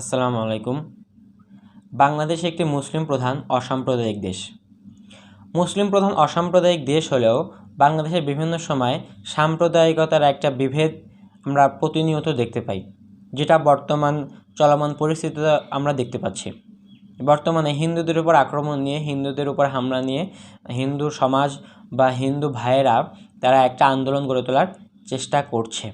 আসসালামু আলাইকুম। বাংলাদেশ একটি মুসলিম প্রধান অসাম্প্রদায়িক দেশ। মুসলিম প্রধান অসাম্প্রদায়িক দেশ হলেও বাংলাদেশের বিভিন্ন সময় সাম্প্রদায়িকতার একটা বিভেদ আমরা প্রতিনিয়ত দেখতে পাই, যেটা বর্তমান চলমান পরিস্থিতিতে আমরা দেখতে পাচ্ছি। বর্তমানে হিন্দুদের উপর আক্রমণ নিয়ে, হিন্দুদের উপর হামলা নিয়ে হিন্দু সমাজ বা হিন্দু ভাইয়েরা তারা একটা আন্দোলন গড়ে তোলার চেষ্টা করছে।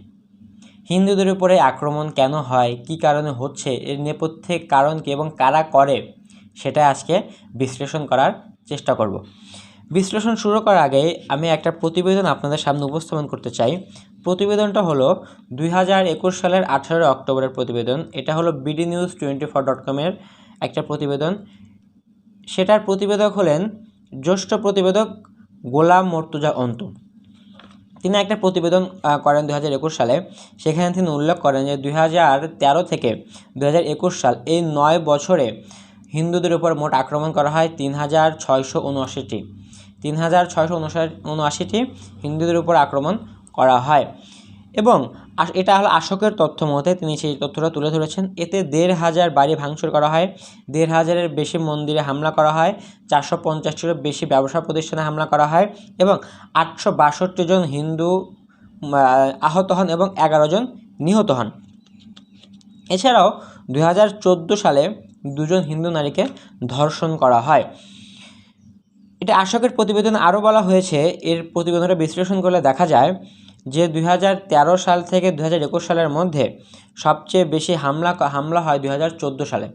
হিন্দুদের উপরে আক্রমণ কেন হয়, কী কারণে হচ্ছে, এর নেপথ্যে কারণ কী এবং কারা করে, সেটা আজকে বিশ্লেষণ করার চেষ্টা করব। বিশ্লেষণ শুরু করার আগে আমি একটা প্রতিবেদন আপনাদের সামনে উপস্থাপন করতে চাই। প্রতিবেদনটা হলো দুই হাজার একুশ সালের আঠারোই অক্টোবরের প্রতিবেদন। এটা হলো BD news twenty four dot কমের একটা প্রতিবেদন। সেটার প্রতিবেদক হলেন জ্যেষ্ঠ প্রতিবেদক গোলাম মর্তুজা অন্তু। তিনি একটা প্রতিবেদন করেন দু হাজার একুশ সালে। সেখানে তিনি উল্লেখ করেন যে দুই হাজার তেরো থেকে দু হাজার একুশ সাল এই নয় বছরে হিন্দুদের উপর মোট আক্রমণ করা হয় তিন হাজার ছয়শো তিন হাজার ছয়শো উনআশিটি হিন্দুদের উপর আক্রমণ করা হয়। এবং এটা হলো আশোকের তথ্য মতে তিনি সেই তথ্যটা তুলে ধরেছেন। এতে দেড় হাজার বাড়ি ভাঙচুর করা হয়, দেড় হাজারের বেশি মন্দিরে হামলা করা হয়, চারশো পঞ্চাশটিরও বেশি ব্যবসা প্রতিষ্ঠানে হামলা করা হয় এবং আটশো বাষট্টি জন হিন্দু আহত হন এবং এগারো জন নিহত হন। এছাড়াও দুই হাজার চোদ্দ সালে দুজন হিন্দু নারীকে ধর্ষণ করা হয়। এটা আশোকের প্রতিবেদন আরও বলা হয়েছে, এর প্রতিবেদনটা বিশ্লেষণ করলে দেখা যায় যে দুই হাজার তেরো সাল থেকে দুই হাজার একুশ সালের মধ্যে সবচেয়ে বেশি হামলা হামলা হয় দুই হাজার চোদ্দ সালে।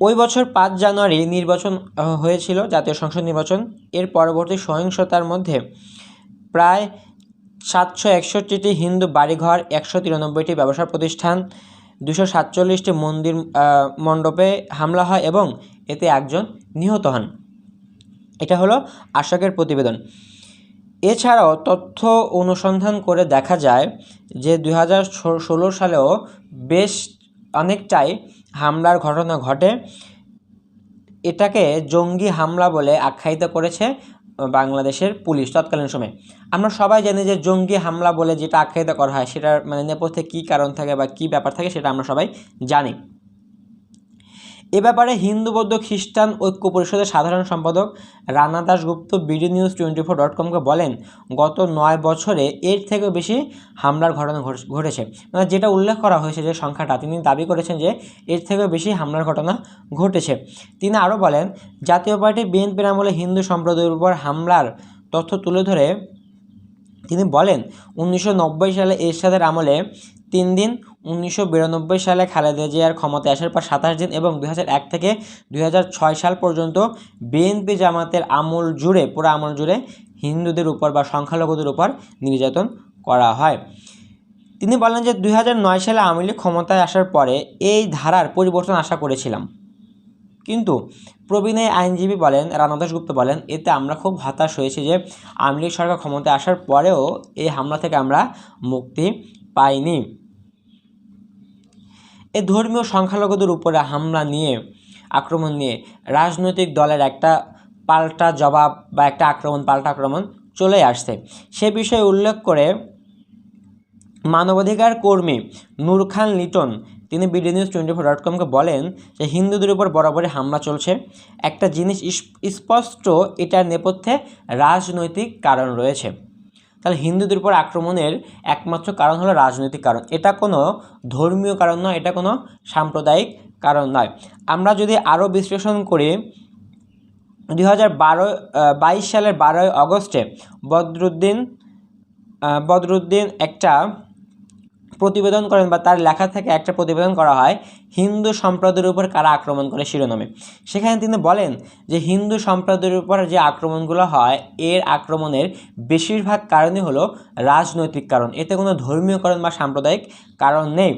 ওই বছর পাঁচ জানুয়ারি নির্বাচন হয়েছিল, জাতীয় সংসদ নির্বাচন। এর পরবর্তী সহিংসতার মধ্যে প্রায় সাতশো একষট্টিটি হিন্দু বাড়িঘর, একশো তিরানব্বইটি ব্যবসা প্রতিষ্ঠান, দুশো সাতচল্লিশটি মন্দির মণ্ডপে হামলা হয় এবং এতে একজন নিহত হন। এটা হলো আশাকের প্রতিবেদন। এছাড়াও তথ্য অনুসন্ধান করে দেখা যায় যে দুই হাজার ষোলো সালেও বেশ অনেকটাই হামলার ঘটনা ঘটে। এটাকে জঙ্গি হামলা বলে আখ্যায়িত করেছে বাংলাদেশের পুলিশ তৎকালীন সময়ে। আমরা সবাই জানি যে জঙ্গি হামলা বলে যেটা আখ্যায়িত করা হয়, সেটার মানে নেপথ্যে কী কারণ থাকে বা কী ব্যাপার থাকে সেটা আমরা সবাই জানি। এ ব্যাপারে হিন্দু, বৌদ্ধ, খ্রিস্টান ঐক্য পরিষদের সাধারণ সম্পাদক Rana Dasgupta BD news twenty four dot কমকে বলেন, গত নয় বছরে এর থেকেও বেশি হামলার ঘটনা ঘট- ঘটেছে। মানে যেটা উল্লেখ করা হয়েছে যে সংখ্যাটা, তিনি দাবি করেছেন যে এর থেকেও বেশি হামলার ঘটনা ঘটেছে। তিনি আরও বলেন, জাতীয় পার্টি বিএনপির আমলে হিন্দু সম্প্রদায়ের উপর হামলার তথ্য তুলে ধরে তিনি বলেন, উনিশশো নব্বই সালে এরশাদের আমলে তিন দিন উনিশশো বিরানব্বই সালে খালেদা জিয়ার ক্ষমতায় আসার পর সাতাশ দিন এবং দুই এক থেকে দুই সাল পর্যন্ত বিএনপি জামাতের আমল জুড়ে, পুরো আমল জুড়ে হিন্দুদের উপর বা সংখ্যালঘুদের উপর নির্যাতন করা হয়। তিনি বলেন যে দুই সালে আওয়ামী লীগ ক্ষমতায় আসার পরে এই ধারার পরিবর্তন আশা করেছিলাম। কিন্তু প্রবীণ এই আইনজীবী বলেন, রানা দাশগুপ্ত বলেন, এতে আমরা খুব হতাশ হয়েছি যে আওয়ামী লীগ সরকার ক্ষমতায় আসার পরেও এই হামলা থেকে আমরা মুক্তি পাইনি। এ ধর্মীয় সংখ্যালঘুদের উপরে হামলা নিয়ে, আক্রমণ নিয়ে রাজনৈতিক দলের একটা পাল্টা জবাব বা একটা আক্রমণ, পাল্টা আক্রমণ চলে আসছে। সে বিষয়ে উল্লেখ করে মানবাধিকার কর্মী নূর খান লিটন, তিনি BD news twenty four dot কমকে বলেন যে হিন্দুদের উপর বরাবরই হামলা চলছে। একটা জিনিস স্পষ্ট, এটার নেপথ্যে রাজনৈতিক কারণ রয়েছে। তাহলে হিন্দুদের উপর আক্রমণের একমাত্র কারণ হলো রাজনৈতিক কারণ। এটা কোনো ধর্মীয় কারণ নয়, এটা কোনো সাম্প্রদায়িক কারণ নয়। আমরা যদি আরও বিশ্লেষণ করি, দুই হাজার বারো বাইশ সালের বারোই অগস্টে বদরুদ্দিন বদরুদ্দিন একটা প্রতিবেদন করেন বা তার লেখা থেকে একটা প্রতিবেদন করা হয়, হিন্দু সম্প্রদায়ের উপর কারা আক্রমণ করে শিরোনামে। সেখানে তিনি বলেন যে, হিন্দু সম্প্রদায়ের উপর যে আক্রমণগুলো হয়, এর আক্রমণের বেশিরভাগ কারণই হলো রাজনৈতিক কারণ। এতে কোনো ধর্মীয় কারণ বা সাম্প্রদায়িক কারণ নেই।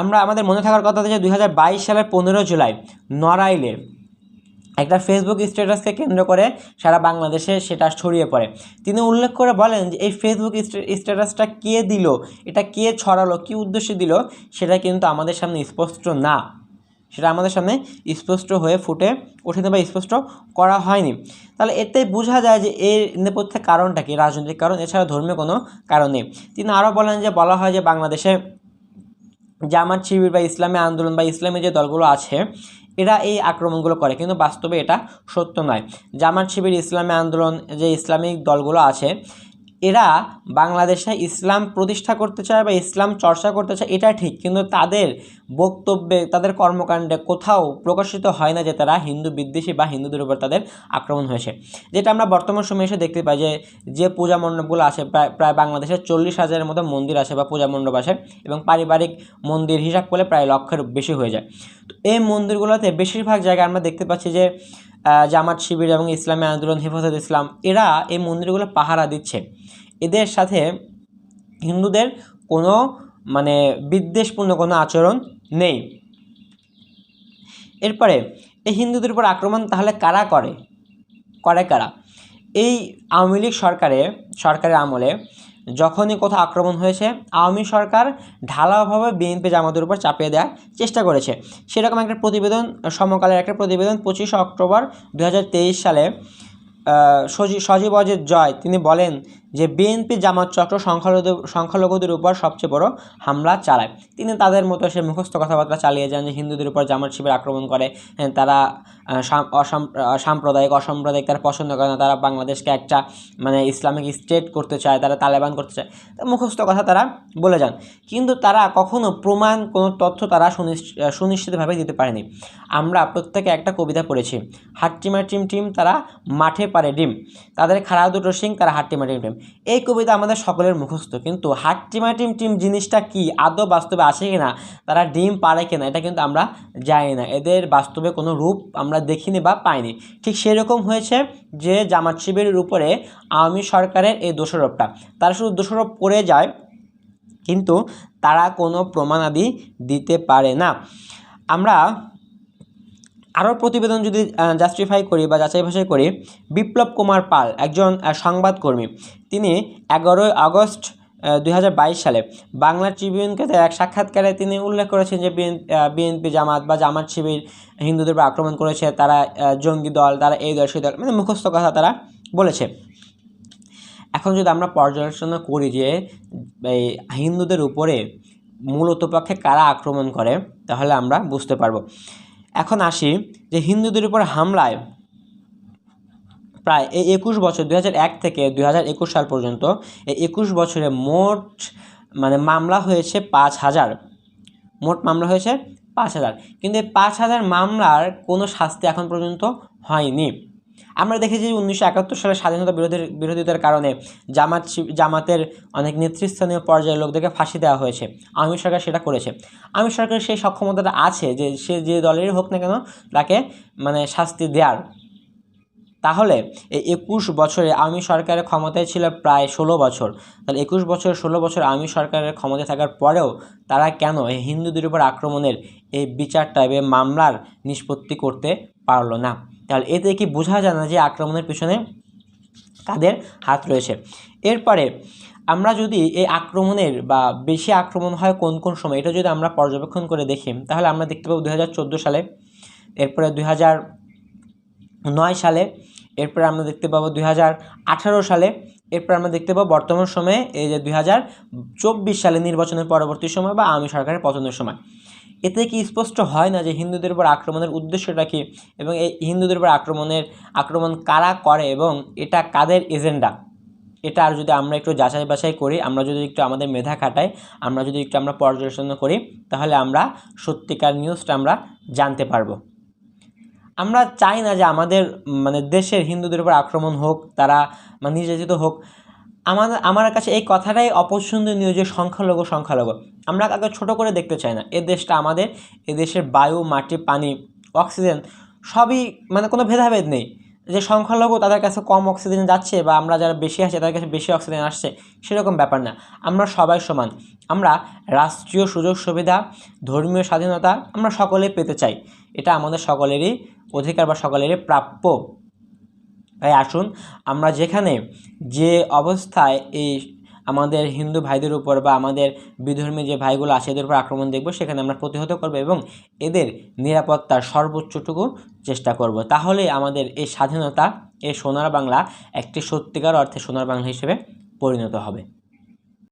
আমরা, আমাদের মনে থাকার কথা যে দু হাজার বাইশ সালের পনেরো জুলাই নড়াইলে একটা ফেসবুক স্ট্যাটাসকে কেন্দ্র করে সারা বাংলাদেশে সেটা ছড়িয়ে পড়ে। তিনি উল্লেখ করে বলেন যে, এই ফেসবুক স্ট্যাটাসটা কে দিল? এটা কে ছড়ালো? কী উদ্দেশ্যে দিল? সেটা কিন্তু আমাদের সামনে স্পষ্ট না। সেটা আমাদের সামনে স্পষ্ট হয়ে ফুটে ওঠেনি বা স্পষ্ট করা হয়নি। তাহলে এতে বোঝা যায় যে, এর নেপথ্যে কারণটা কি? রাজনৈতিক কারণ? এছাড়া ধর্মীয় কোনো কারণ নেই। তিনি আরও বলেন যে, বলা হয় যে, বাংলাদেশে জামাত শিবির বা ইসলামী আন্দোলন বা ইসলামী যে দলগুলো আছে এরা এই আক্রমণগুলো করে, কিন্তু বাস্তবে এটা সত্য নয়। জামাত শিবির ইসলামী আন্দোলন, যে ইসলামিক দলগুলো আছে এরা বাংলাদেশে ইসলাম প্রতিষ্ঠা করতে চায় বা ইসলাম চর্চা করতে চায়, এটা ঠিক। কিন্তু তাদের বক্তব্যে, তাদের কর্মকাণ্ডে কোথাও প্রকাশিত হয় না যে তারা হিন্দু বিদ্বেষী বা হিন্দুদের উপর তাদের আক্রমণ হয়েছে। যেটা আমরা বর্তমান সময়ে এসে দেখতে পাই যে যে পূজা মণ্ডপগুলো আছে, প্রায় প্রায় বাংলাদেশে চল্লিশ হাজারের মতো মন্দির আছে বা পূজা মণ্ডপ আছে এবং পারিবারিক মন্দির হিসাব করলে প্রায় লক্ষের বেশি হয়ে যায়। তো এই মন্দিরগুলোতে বেশিরভাগ জায়গায় আমরা দেখতে পাচ্ছি যে জামাত শিবির এবং ইসলামী আন্দোলন, হেফাজত ইসলাম, এরা এই মন্দিরগুলো পাহারা দিচ্ছে। এদের সাথে হিন্দুদের কোনো মানে বিদ্বেষপূর্ণ কোনো আচরণ নেই। এরপরে, এই হিন্দুদের উপর আক্রমণ তাহলে কারা করে? করে কারা? এই আওয়ামী লীগ সরকারে, সরকারের আমলে যখনই কোথাও আক্রমণ হয়েছে, আওয়ামী সরকার ঢালাওভাবে বিএনপি জামাতের উপর চাপিয়ে দেওয়ার চেষ্টা করেছে। সেরকম একটা প্রতিবেদন, সমকালের একটা প্রতিবেদন পঁচিশে অক্টোবর দু হাজার তেইশ সালে সজীব সজীব অজিত জয়, তিনি বলেন যে বিএনপি জামাত চক্র সংখ্যালঘু সংখ্যালঘুদের উপর সবচেয়ে বড় হামলা চালায়। তিনি তাদের মতো সে মুখস্থ কথাবার্তা চালিয়ে যান যে হিন্দুদের উপর জামাত শিবির আক্রমণ করে। হ্যাঁ, তারা সাম্প্রদায়িক অসাম্প্রদায়িক তারা পছন্দ করে না। তারা বাংলাদেশকে একটা মানে ইসলামিক স্টেট করতে চায় তারা তালেবান করতে চায়। মুখস্থ কথা তারা বলে যান। কিন্তু তারা কখনো প্রমাণ কোনো তথ্য তারা সুনিশ্চিতভাবে দিতে পারেনি। আমরা প্রত্যেকে একটা কবিতা পড়েছি। হাট্টিমা টিম টিম তারা মাঠে পারে ডিম। তাদের খারাপ দুটো সিং তারা হাট্টিমা টিম টিম। এই কবিতা আমাদের সকলের মুখস্থ। কিন্তু হাট্টিমা টিম জিনিসটা কি? আদৌ বাস্তবে আসে কিনা? তারা ডিম পারে কিনা? এটা কিন্তু আমরা জানি না। এদের বাস্তবে কোনো রূপ আমরা দেখিনি বা পাইনি। ঠিক সেরকম হয়েছে যে জামাত শিবিরের উপরে আওয়ামী সরকারের এই দোষারোপটা। তারা শুধু দোষারোপ করে যায়, কিন্তু তারা কোনো প্রমাণাদি দিতে পারে না। আমরা আরও প্রতিবেদন যদি জাস্টিফাই করি বা যাচাই বাছাই করি, বিপ্লব কুমার পাল একজন সংবাদকর্মী। তিনি এগারোই আগস্ট দু হাজার বাইশ সালে বাংলা ট্রিবিউনকে এক সাক্ষাৎকারে তিনি উল্লেখ করেছেন যে বিএনপি জামাত বা জামাত শিবির হিন্দুদের উপর আক্রমণ করেছে, তারা জঙ্গি দল, তারা এই দল, সেই দল মানে মুখস্থ কথা তারা বলেছে। এখন যদি আমরা পর্যালোচনা করি যে, এই হিন্দুদের উপরে মূলত পক্ষে কারা আক্রমণ করে, তাহলে আমরা বুঝতে পারব। এখন আসি যে হিন্দুদের উপর হামলায় প্রায় এই একুশ বছর দু এক থেকে দু একুশ সাল পর্যন্ত এই একুশ বছরে মোট মানে মামলা হয়েছে পাঁচ হাজার। মোট মামলা হয়েছে পাঁচ হাজার। কিন্তু এই পাঁচ হাজার মামলার কোনো শাস্তি এখন পর্যন্ত হয়নি। আমরা দেখেছি যে উনিশশো একাত্তর সালে স্বাধীনতা বিরোধীর বিরোধিতার কারণে জামাত জামাতের অনেক নেতৃস্থানীয় পর্যায়ের লোকদেরকে ফাঁসি দেওয়া হয়েছে। আওয়ামী সরকার সেটা করেছে। আওয়ামী সরকারের সেই সক্ষমতাটা আছে যে সে যে দলেরই হোক না কেন তাকে মানে শাস্তি দেওয়ার তাহলে এই একুশ বছরে আওয়ামী সরকারের ক্ষমতায় ছিল প্রায় ষোলো বছর। তাহলে একুশ বছর, ষোলো বছর আওয়ামী সরকারের ক্ষমতায় থাকার পরেও তারা কেন এই হিন্দুদের উপর আক্রমণের এই বিচারটা এবং মামলার নিষ্পত্তি করতে পারল না? তাহলে এতে কি বোঝা যায় না যে আক্রমণের পিছনে কাদের হাত রয়েছে? এরপরে আমরা যদি এই আক্রমণের বা বেশি আক্রমণ হয় কোন কোন সময়, এটা যদি আমরা পর্যবেক্ষণ করে দেখি, তাহলে আমরা দেখতে পাবো দুই হাজার চোদ্দ সালে, এরপরে দুই নয় সালে, এরপরে আমরা দেখতে পাবো দুই হাজার আঠারো সালে, এরপর আমরা দেখতে পাবো বর্তমান সময়ে এই যে দুই হাজার চব্বিশ সালে নির্বাচনের পরবর্তী সময় বা আমি সরকারের পতনের সময়। এতে কি স্পষ্ট হয় না যে হিন্দুদের উপর আক্রমণের উদ্দেশ্যটা কী এবং এই হিন্দুদের উপর আক্রমণের, আক্রমণ কারা করে এবং এটা কাদের এজেন্ডা? এটা আর যদি আমরা একটু যাচাই বাছাই করি, আমরা যদি একটু আমাদের মেধা খাটাই, আমরা যদি একটু আমরা পর্যালোচনা করি, তাহলে আমরা সত্যিকার নিউজটা আমরা জানতে পারব। আমরা চাই না যে আমাদের মানে দেশের হিন্দুদের উপর আক্রমণ হোক, তারা মানে নির্যাতিত হোক আমাদের আমার কাছে এই কথাটাই অপছন্দনীয় যে সংখ্যালঘু সংখ্যালঘু। আমরা কাউকে ছোটো করে দেখতে চাই না। এ দেশটা আমাদের, এ দেশের বায়ু, মাটি, পানি, অক্সিজেন সবই মানে কোনো ভেদাভেদ নেই। যে সংখ্যালঘু তাদের কাছে কম অক্সিজেন যাচ্ছে বা আমরা যারা বেশি আসছে তাদের কাছে বেশি অক্সিজেন আসছে, সেরকম ব্যাপার না। আমরা সবাই সমান। আমরা রাষ্ট্রীয় সুযোগ সুবিধা, ধর্মীয় স্বাধীনতা আমরা সকলে পেতে চাই। এটা আমাদের সকলেরই অধিকার বা সকলেরই প্রাপ্য তাই আসুন আমরা যেখানে যে অবস্থায় এই আমাদের হিন্দু ভাইদের উপর বা আমাদের বিধর্মী যে ভাইগুলো আছে, এদের উপর আক্রমণ দেখব, সেখানে আমরা প্রতিহত করব এবং এদের নিরাপত্তার সর্বোচ্চটুকু চেষ্টা করব। তাহলে আমাদের এই স্বাধীনতা, এই সোনার বাংলা একটি সত্যিকার অর্থে সোনার বাংলা হিসেবে পরিণত হবে।